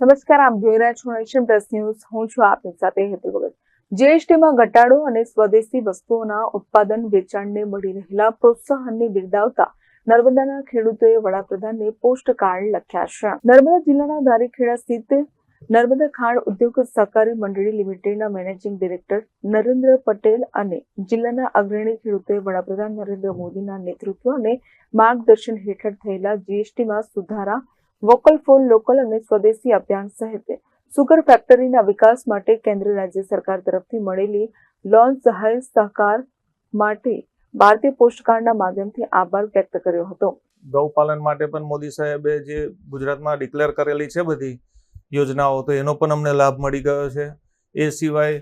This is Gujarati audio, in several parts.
નમસ્કાર, આપ જોઈ રહ્યા છો નેશન પ્લસ ન્યૂઝ. હું છું આપની સાથે હેતુ ભગત. જીએસટીમાં ઘટાડો અને સ્વદેશી વસ્તુઓના ઉત્પાદન વેચાણને મળી રહેલા પ્રોત્સાહનને બિરદાવતા નર્મદાના ખેડૂતોએ વડાપ્રધાનને પોસ્ટ કાર્ડ લખ્યા છે. નર્મદા જિલ્લાના ધારીખેડા સ્થિત નર્મદા ખાંડ ઉદ્યોગ સહકારી મંડળી લિમિટેડના મેનેજિંગ ડિરેક્ટર નરેન્દ્ર પટેલ અને જિલ્લાના અગ્રણી ખેડૂતોએ વડાપ્રધાન નરેન્દ્ર મોદીના નેતૃત્વ અને માર્ગદર્શન હેઠળ થયેલા જીએસટીમાં સુધારા વોકલ ફોર લોકલ અને સ્વદેશી અભિયાન સહિત સુગર ફેક્ટરીના વિકાસ માટે કેન્દ્ર રાજ્ય સરકાર તરફથી મળેલી લોન સહાય સહકાર માટે ભારતીય પોસ્ટકાર્ડના માધ્યમથી આભાર વ્યક્ત કર્યો હતો. ગૌપાલન માટે પણ મોદી સાહેબે જે ગુજરાતમાં ડિક્લેર કરેલી છે બધી યોજનાઓ, તો એનો પણ અમને લાભ મળી ગયો છે. એ સિવાય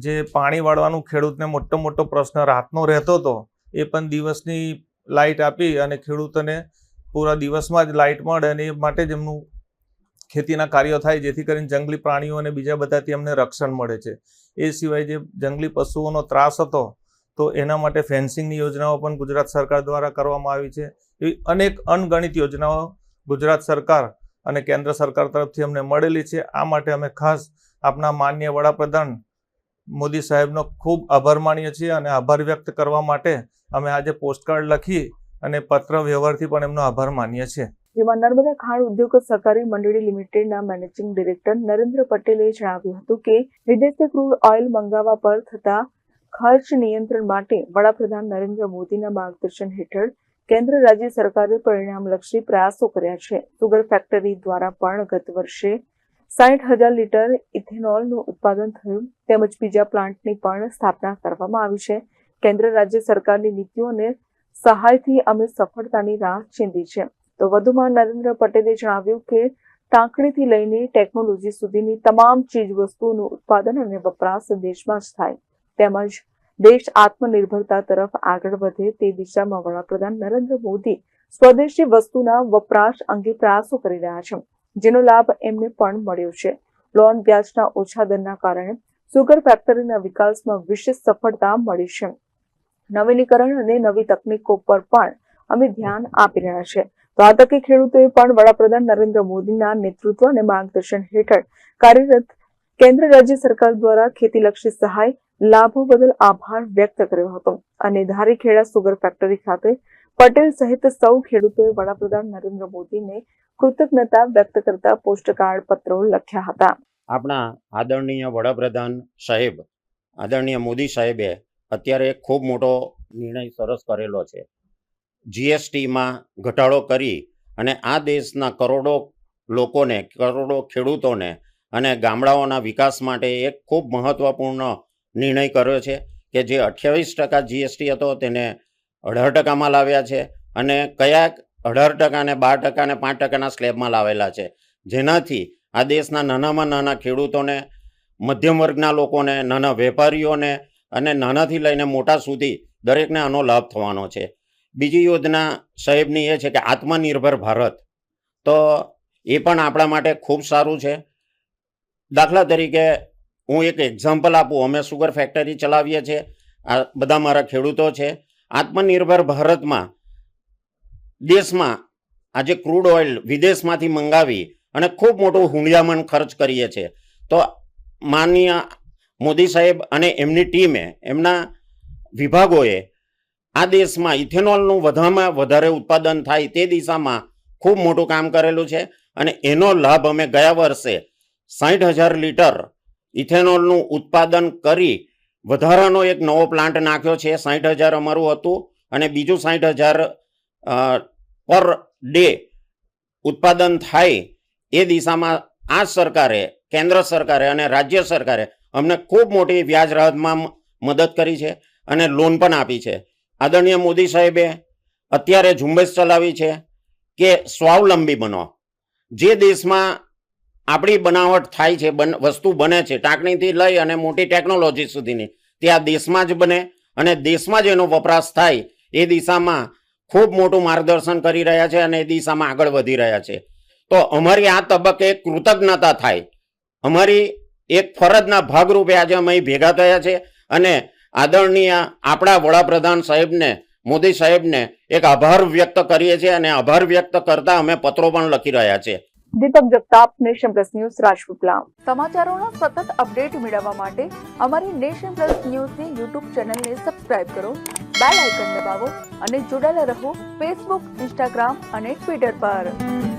જે પાણી વાળવાનું ખેડૂતને મોટો મોટો પ્રશ્ન રાતનો રહેતો હતો એ પણ દિવસની લાઇટ આપી અને ખેડૂતોને પૂરા દિવસમાં જ લાઇટ મળે અને એ માટે જ એમનું ખેતીના કાર્યો થાય, જેથી કરીને જંગલી પ્રાણીઓ અને બીજા બધાથી અમને રક્ષણ મળે છે. એ સિવાય જે જંગલી પશુઓનો ત્રાસ હતો, તો એના માટે ફેન્સિંગની યોજનાઓ પણ ગુજરાત સરકાર દ્વારા કરવામાં આવી છે. એવી અનેક અનગણિત યોજનાઓ ગુજરાત સરકાર અને કેન્દ્ર સરકાર તરફથી અમને મળેલી છે. આ માટે અમે ખાસ આપના માન્ય વડાપ્રધાન મોદી સાહેબનો ખૂબ આભાર માનીએ છીએ અને આભાર વ્યક્ત કરવા માટે અમે આજે પોસ્ટકાર્ડ લખી અને પત્ર વ્યવહારથી પણ એમનો આભાર માનીએ છીએ. જેમાં નર્મદા ખાણ ઉદ્યોગ સહકારી મંડળી લિમિટેડના મેનેજિંગ ડિરેક્ટર નરેન્દ્ર પટેલે જણાવ્યું હતું કે વિદેશી ક્રૂડ ઓઇલ મંગાવવા પર થતા ખર્ચ નિયંત્રણ માટે વડાપ્રધાન નરેન્દ્ર મોદીના માર્ગદર્શન હેઠળ કેન્દ્ર રાજ્ય સરકારે પરિણામલક્ષી પ્રયાસો કર્યા છે. સુગર ફેક્ટરી દ્વારા પણ ગત વર્ષે સાઠ હજાર લીટર ઇથેનોલનું ઉત્પાદન થયું. તેમજ બીજા પ્લાન્ટની પણ સ્થાપના કરવામાં આવી છે. કેન્દ્ર રાજ્ય સરકારની નીતિઓને સહાયથી અમે સફળતાની રાહ ચીંધી છે. તો વધુમાં નરેન્દ્ર પટેલે જણાવ્યું કે, ટાંકણીથી લઈને ટેકનોલોજી સુધીની તમામ ચીજ વસ્તુઓનું ઉત્પાદન અને વપરાશ દેશમાં જ થાય. તેમજ દેશ આત્મનિર્ભરતા તરફ આગળ વધે તે દિશામાં વડાપ્રધાન નરેન્દ્ર મોદી સ્વદેશી વસ્તુના વપરાશ અંગે પ્રયાસો કરી રહ્યા છે. જેનો લાભ એમને પણ મળ્યો છે. લોન વ્યાજના ઓછા દરના કારણે, સુગર ફેક્ટરીના વિકાસમાં વિશેષ સફળતા મળી છે. નવીનીકરણ અને નવી તકનીકો પર પણ અમે ધ્યાન આપી રહ્યા છે તો આ તકે ખેડૂતોએ પણ વડાપ્રધાન નરેન્દ્ર મોદીના નેતૃત્વ અને માર્ગદર્શન હેઠળ કાર્યરત કેન્દ્ર રાજ્ય સરકાર દ્વારા ખેતીલક્ષી સહાય, લાભો બદલ આભાર વ્યક્ત કર્યો હતો. અને ધારીખેડા સુગર ફેક્ટરી ખાતે પટેલ સહિત સૌ ખેડૂતોએ વડાપ્રધાન નરેન્દ્ર મોદીને કૃતજ્ઞતા વ્યક્ત કરતા પોસ્ટકાર્ડ પત્રો લખ્યા હતા. આપણા આદરણીય વડાપ્રધાન સાહેબ, આદરણીય મોદી સાહેબે અત્યારે ખૂબ મોટો નિર્ણય સરસ કરેલો છે. જીએસટીમાં ઘટાડો કરી અને આ દેશના કરોડો લોકોને, કરોડો ખેડૂતોને અને ગામડાઓના વિકાસ માટે એક ખૂબ મહત્ત્વપૂર્ણ નિર્ણય કર્યો છે કે જે અઠ્યાવીસ ટકા જીએસટી હતો તેને અઢાર ટકામાં લાવ્યા છે અને કયા અઢાર ટકાને બાર ટકા અને પાંચ ટકાના સ્લેબમાં લાવેલા છે. જેનાથી આ દેશના નાનામાં નાના ખેડૂતોને, મધ્યમ વર્ગના લોકોને, નાના વેપારીઓને અને નાનાથી લઈને મોટા સુધી દરેકને આનો લાભ થવાનો છે. બીજી યોજના સાહેબની એ છે કે આત્મનિર્ભર ભારત. તો એ પણ આપણા માટે ખૂબ સારું છે. દાખલા તરીકે હું એક એક્ઝામ્પલ આપું. અમે સુગર ફેક્ટરી ચલાવીએ છીએ. આ બધા મારા ખેડૂતો છે. આત્મનિર્ભર ભારતમાં દેશમાં આજે ક્રૂડ ઓઇલ વિદેશમાંથી મંગાવી અને ખૂબ મોટું હુંડિયામણ ખર્ચ કરીએ છીએ. તો માનનીય મોદી સાહેબ અને એમની ટીમે એમના વિભાગોએ આ દેશમાં ઇથેનોલનું વધારેમાં વધારે ઉત્પાદન થાય તે દિશામાં ખૂબ મોટું કામ કરેલું છે અને એનો લાભ અમે ગયા વર્ષે સાઠ હજાર લીટર ઇથેનોલનું ઉત્પાદન કરી વધારાનો એક નવો પ્લાન્ટ નાખ્યો છે. સાઠ હજાર અમારું હતું અને બીજું સાઠ હજાર પર ડે ઉત્પાદન થાય એ દિશામાં આ સરકારે, કેન્દ્ર સરકારે અને રાજ્ય સરકારે અમને ખૂબ મોટી વ્યાજ રાહતમાં મદદ કરી છે અને લોન પણ આપી છે. આદરણીય મોદી સાહેબે અત્યારે ઝુંબેશ ચલાવી છે કે સ્વાવલંબી બનો. જે દેશમાં આપણી બનાવટ થાય છે, બન, વસ્તુ બને છે, ટાંકણીથી લઈ અને મોટી ટેકનોલોજી સુધીની, તે આ દેશમાં જ બને અને દેશમાં જ એનો વપરાશ થાય એ દિશામાં ખૂબ મોટું માર્ગદર્શન કરી રહ્યા છે અને એ દિશામાં આગળ વધી રહ્યા છે. તો અમારી આ તબક્કે કૃતજ્ઞતા થાય. અમારી એક ફરજના ભાગરૂપે આજે અમે ભેગા થયા છે અને આદરણીય આપણા વડાપ્રધાન સાહેબને, મોદી સાહેબને એક આભાર વ્યક્ત કરીએ છીએ અને આભાર વ્યક્ત કરતા અમે પત્રો પણ લખી રહ્યા છે Deepak Jagtap, nation plus news Rajpipla સમાચારોના સતત અપડેટ મેળવવા માટે અમારી નેશન પ્લસ ન્યૂઝની યુટ્યુબ ચેનલને સબસ્ક્રાઇબ કરો, બેલ આઇકન દબાવો અને જોડાયેલા રહો ફેસબુક, ઇન્સ્ટાગ્રામ અને ટ્વિટર પર.